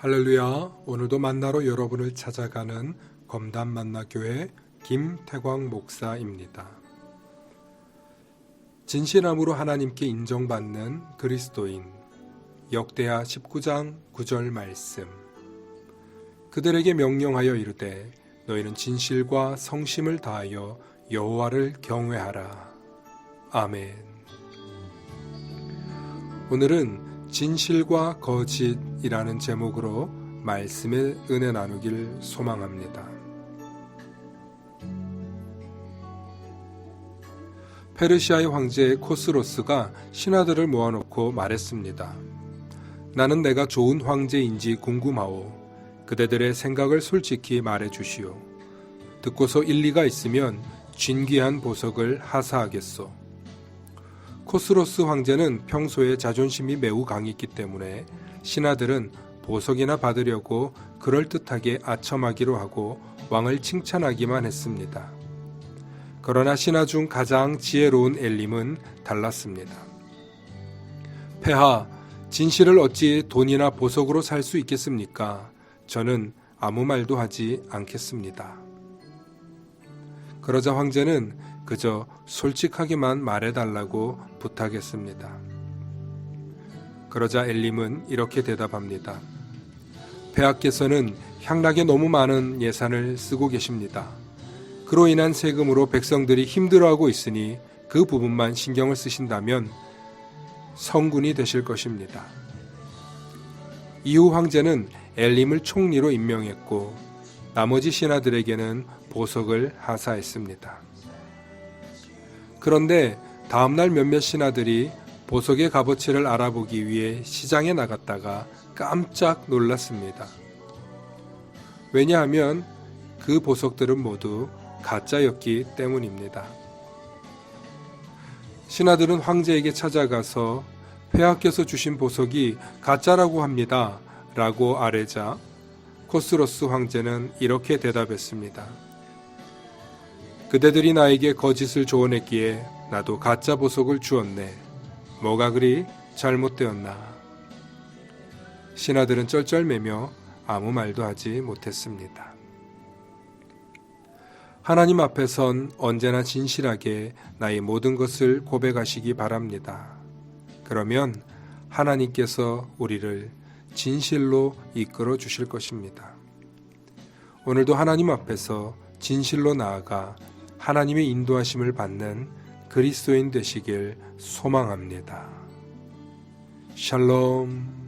할렐루야. 오늘도 만나러 여러분을 찾아가는 검단 만나교회 김태광 목사입니다. 진실함으로 하나님께 인정받는 그리스도인 역대하 19장 9절 말씀 그들에게 명령하여 이르되 너희는 진실과 성심을 다하여 여호와를 경외하라. 아멘. 오늘은 진실과 거짓이라는 제목으로 말씀의 은혜 나누길 소망합니다. 페르시아의 황제 코스로스가 신하들을 모아놓고 말했습니다. 나는 내가 좋은 황제인지 궁금하오. 그대들의 생각을 솔직히 말해 주시오. 듣고서 일리가 있으면 진귀한 보석을 하사하겠소. 코스로스 황제는 평소에 자존심이 매우 강했기 때문에 신하들은 보석이나 받으려고 그럴듯하게 아첨하기로 하고 왕을 칭찬하기만 했습니다. 그러나 신하 중 가장 지혜로운 엘림은 달랐습니다. 폐하, 진실을 어찌 돈이나 보석으로 살 수 있겠습니까? 저는 아무 말도 하지 않겠습니다. 그러자 황제는 그저 솔직하게만 말해달라고 부탁했습니다. 그러자 엘림은 이렇게 대답합니다. 폐하께서는 향락에 너무 많은 예산을 쓰고 계십니다. 그로 인한 세금으로 백성들이 힘들어하고 있으니 그 부분만 신경을 쓰신다면 성군이 되실 것입니다. 이후 황제는 엘림을 총리로 임명했고 나머지 신하들에게는 보석을 하사했습니다. 그런데 다음날 몇몇 신하들이 보석의 값어치를 알아보기 위해 시장에 나갔다가 깜짝 놀랐습니다. 왜냐하면 그 보석들은 모두 가짜였기 때문입니다. 신하들은 황제에게 찾아가서 폐하께서 주신 보석이 가짜라고 합니다. 라고 아뢰자 코스로스 황제는 이렇게 대답했습니다. 그대들이 나에게 거짓을 조언했기에 나도 가짜 보석을 주었네. 뭐가 그리 잘못되었나. 신하들은 쩔쩔매며 아무 말도 하지 못했습니다. 하나님 앞에선 언제나 진실하게 나의 모든 것을 고백하시기 바랍니다. 그러면 하나님께서 우리를 진실로 이끌어 주실 것입니다. 오늘도 하나님 앞에서 진실로 나아가 하나님의 인도하심을 받는 그리스도인 되시길 소망합니다. 샬롬